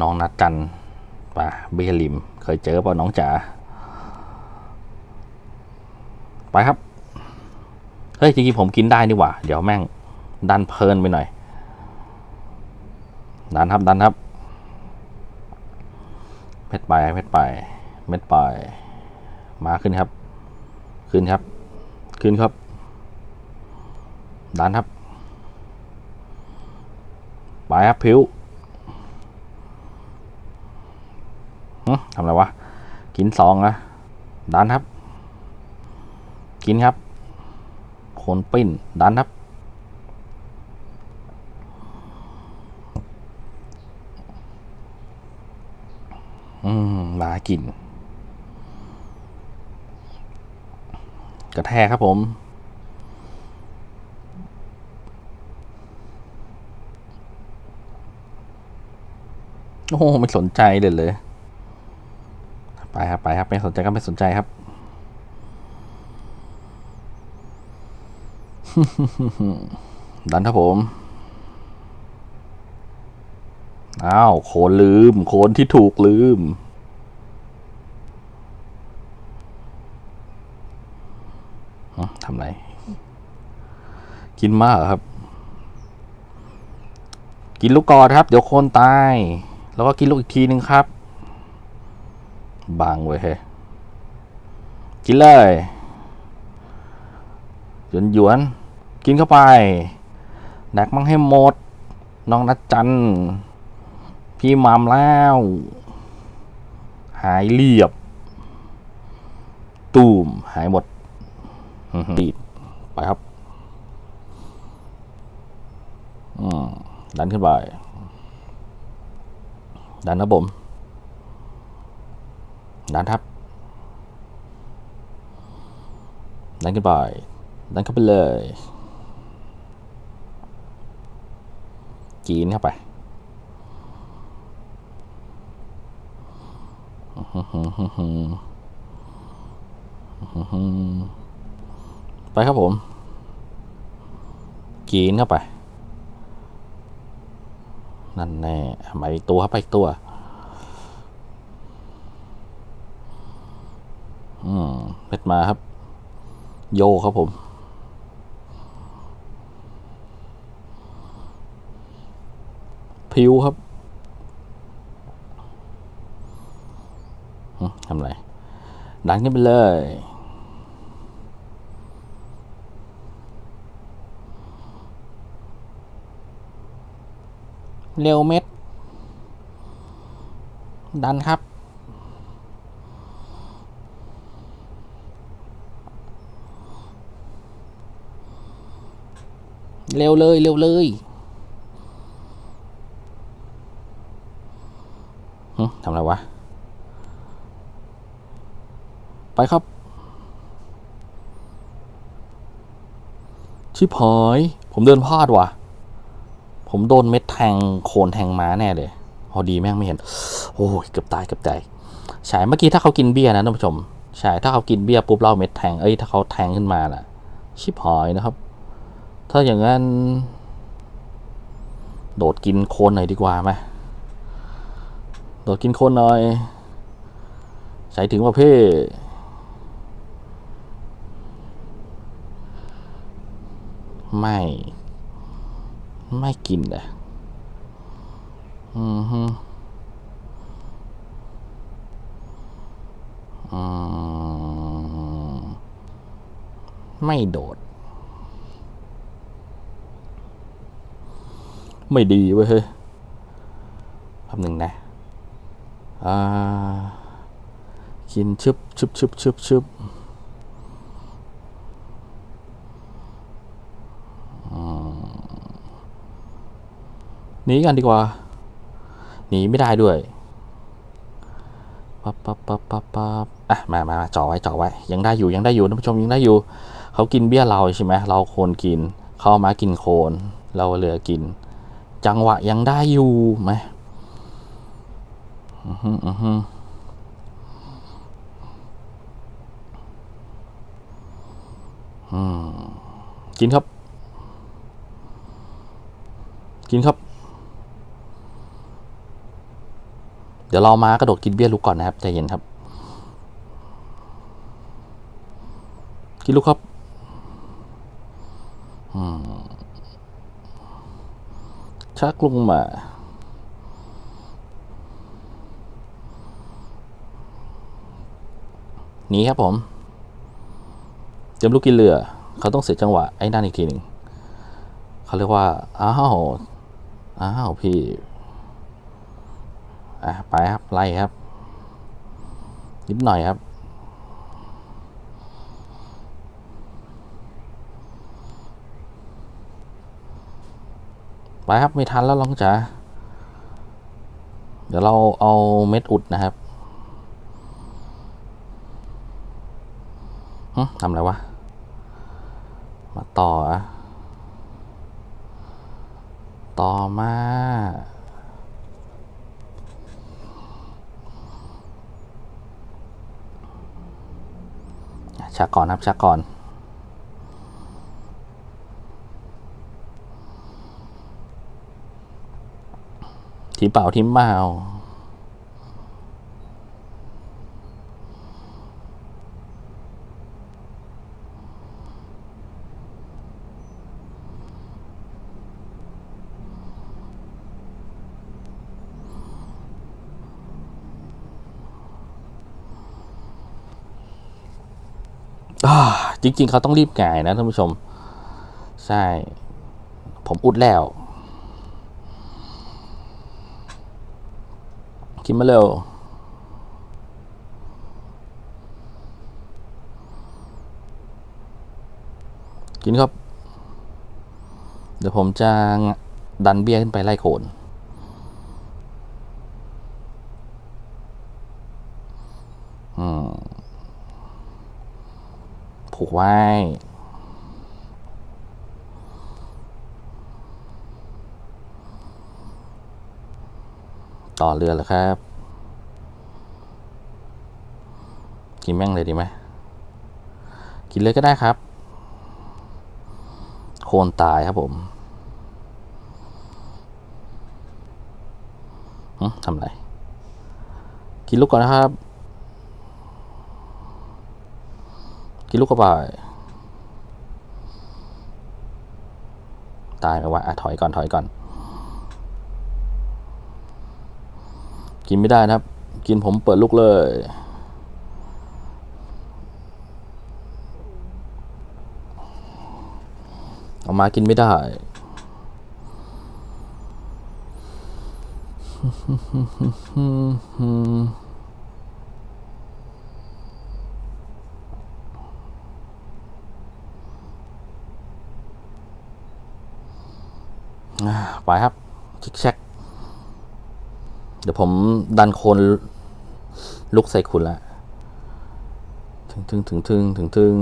น้องนัดจันป่ะเบลิม เคยเจอป่ะน้องจ๋าไปครับ เฮ้ย จริงๆผมกินได้นี่หว่า เดี๋ยวแม่ง ดันเพลินไปหน่อย ดันครับ ดันครับ เม็ดไปเม็ดไปเม็ดไปมาขึ้นครับ ขึ้นครับ ขึ้นครับ ดันครับ ไปครับผิว ทำอะไรวะ กินสองนะดันครับ กินครับ โคนปิ้น ดันครับ อืมมากิน กระแทกครับผมโอ้ไม่สนใจเลยเลย ไปครับไปครับไม่สนใจก็ไม่สนใจครับดันครับผม อ้าว โคนลืม โคนที่ถูกลืม ทำไร กินมากครับ กินลูกกอดครับ เดี๋ยวโคนตาย แล้วก็กินลูกอีกทีนึงครับ บางเว้ยเฮ้ยกินเลยหยวนหยวนๆกินเข้าไปแดกมั่งให้หมด น้องนัดจัน พี่มามแล้ว หายเรียบ ตูมหายหมดอื้อหือตีดไปครับอืมดันขึ้นไป ดันนะผม ดันครับ ดันขึ้นไป ดันเข้าไปเลยจีนเข้าไปไปครับผมจีนเข้าไป นั่นแน่มาอีกตัวครับไปอีกตัว อืม เพชรมาครับ โยครับผม พิวครับทำไร ดันขึ้นไปเลย เร็วเม็ด ดันครับ เร็วเลยเร็วเลยทำอะไรวะ ไปครับ ชิบหายผมเดินพลาดว่ะ ผมโดนเม็ดแทงโคนแทงม้าแน่เลย พอดีแม่งไม่เห็น โอ้ยเกือบตายเกือบตายใช่เมื่อกี้ถ้าเขากินเบียร์นะท่านผู้ชม ใช่ ถ้าเขากินเบียร์ปุ๊บเราเม็ดแทง เอ้ย ถ้าเขาแทงขึ้นมาน่ะ ชิบหายนะครับ ถ้าอย่างนั้น โดดกินโคนหน่อยดีกว่าไหมโดดกินโคนหน่อย ใส่ถึงประเภทไม่ ไม่กินเลยอืมฮึอืมไม่โดด ไม่ดีเว้ยเฮ้ยแป๊บหนึ่งนะอ่ากินชึบชึบชึบชึบชึบหนีกันดีกว่า หนีไม่ได้ด้วยปั๊บปั๊บปั๊บปั๊บปั๊บอะมามามาจ่อไว้จ่อไว้ ยังได้อยู่ยังได้อยู่ท่านผู้ชมยังได้อยู่ เขากินเบี้ยเราใช่ไหมเราโคนกิน เขาเอามากินโคน เราเหลือกิน จังหวะยังได้อยู่ไหมอือฮึอือฮึอืมกินครับ กินครับ เดี๋ยวเรามากระโดดกินเบี้ยลูกก่อนนะครับใจเย็นครับ กินลูกครับ อืม ชักลงมา นี้ครับผมเตรียมลูกกินเรือ เขาต้องเสียจังหวะไอ้นั่นอีกทีหนึ่งเขาเรียกว่า อ้าว อ้าว พี่ อะ ไปครับ ไล่ครับ นิดหน่อยครับ ไปครับไม่ทันแล้วลองจ๋าเดี๋ยวเราเอาเม็ดอุดนะครับทำอะไรวะ มาต่อ ต่อมา ชักก่อนครับชักก่อน ทีเปล่าทีเปล่าอ่าจริง ๆ เขาต้องรีบไก่ายนะท่านผู้ชม ใช่ ผมอุดแล้ว กินมาเร็วกินครับ เดี๋ยวผมจะดันเบี้ยขึ้นไปไล่โขนอืมผูกไว้ ต่อเรือแล้วครับกินแม่งเลยดีไหมกินเลยก็ได้ครับ โคนตายครับผมทำไร กินลูกก่อนนะครับ กินลูกกระบายตายไปวะอะถอยก่อนถอยก่อน กินไม่ได้นะครับ กินผมเปิดลูกเลยเอามากินไม่ได้ไปครับชิกแชก เดี๋ยวผมดันโคนลุกใส่คุณละถึงถึงถึงถึงถึงถึง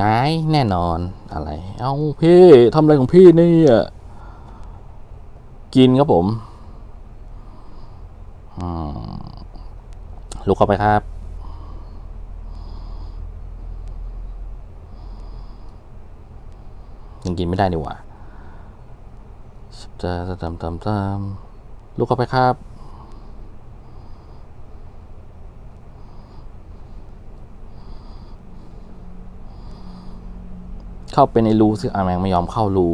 ง่ายแน่นอนอะไร เอาพี่ทำอะไรของพี่นี่ยกินครับผมลุกเข้าไปครับ ยังกินไม่ได้ดีกว่าจะจะตามตามตาม ลูกเข้าไปครับ เข้าไปในรูสิอาแมงไม่ยอมเข้ารู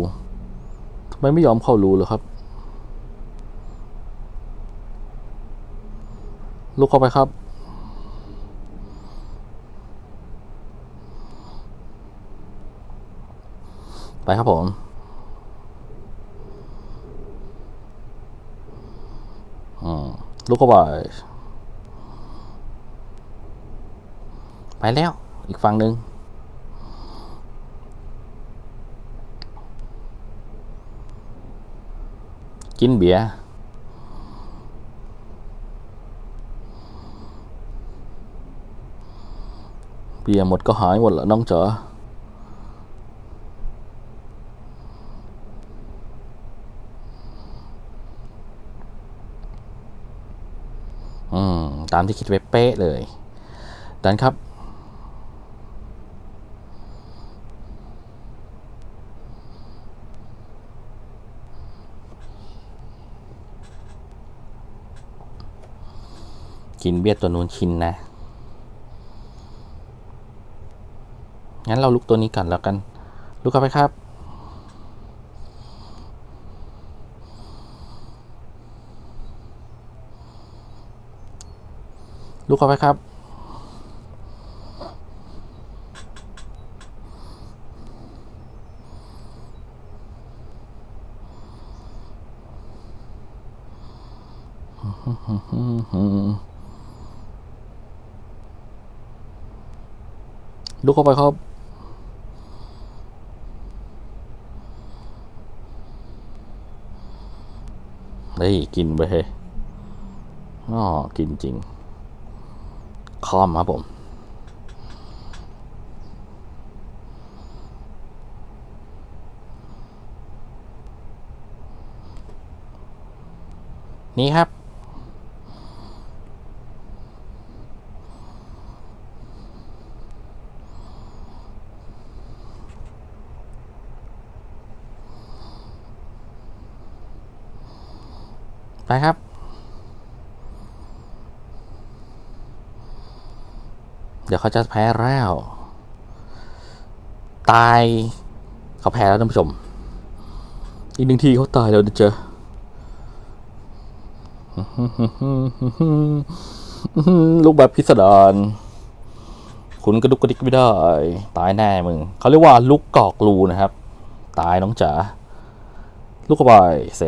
ทำไมไม่ยอมเข้ารูเลยครับลูกเข้าไปครับไปครับผม อืม ลูกเข้าไปไปแล้ว อีกฝั่งหนึ่งกินเบียร์เบียร์หมดก็หายหมดละน้องเจ๋อม ตามที่คิดไว้เป๊ะเลยดันครับกินเบี้ยตัวนู้นชินนะ งั้นเราลุกตัวนี้ก่อนแล้วกัน ลุกเข้าไปครับ ลุกเข้าไปครับ ลุกเข้าไปครับเฮ้ยกินไปเฮ้อ๋อกินจริง คอมครับผม นี่ครับ ไปครับ เดี๋ยวเขาจะแพ้แล้ว ตายเขาแพ้แล้วท่านผู้ชม อีกหนึ่งทีเขาตายแล้วนะเจอลูกแบบพิสดารคุณกระดุกกระดิกไม่ได้ ตายแน่มึงเขาเรียกว่าลูกกอกรูนะครับ ตายน้องจ๋าลูกกระบายเสร็จ